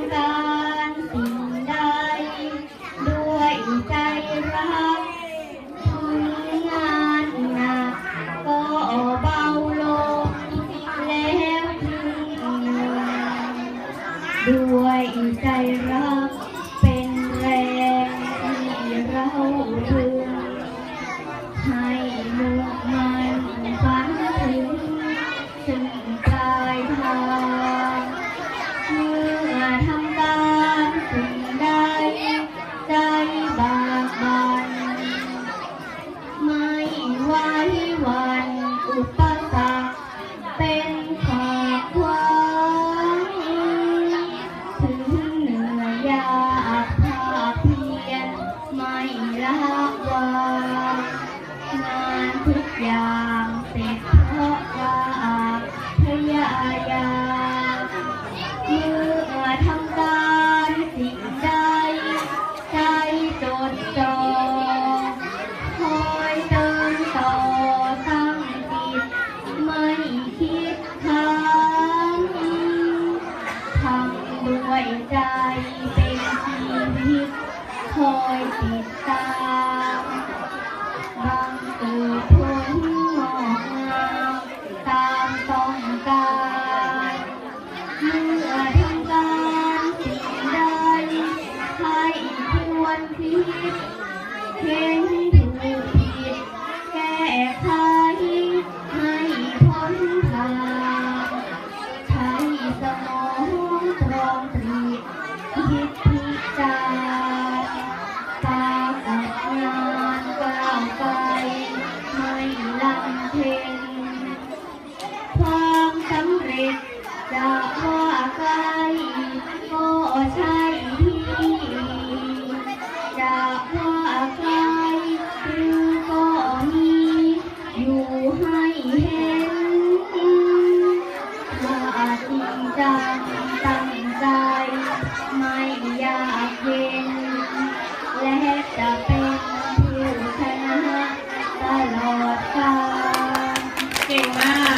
ำการสิ่งใด ด้วยใจรักถึงงานหนักก็เบาลงแล้วถึงเหนื่อยด้วยใจรักเป็นแรงที่เราถึงให้มุ่งมัน อุปสรรคเป็นขอบขวางถึงเหนื่อยยากภาคเพียรไม่ละวางงานทุกอย่างเสร็จ ติดตามบังเกิดผลงอกงามตามต้องการเมื่อทำการสิ่งใดให้ควรคิดเห็นถูกผิดแก้ไขให้พ้นทางใช้สมองตรองตรีคิด เพลง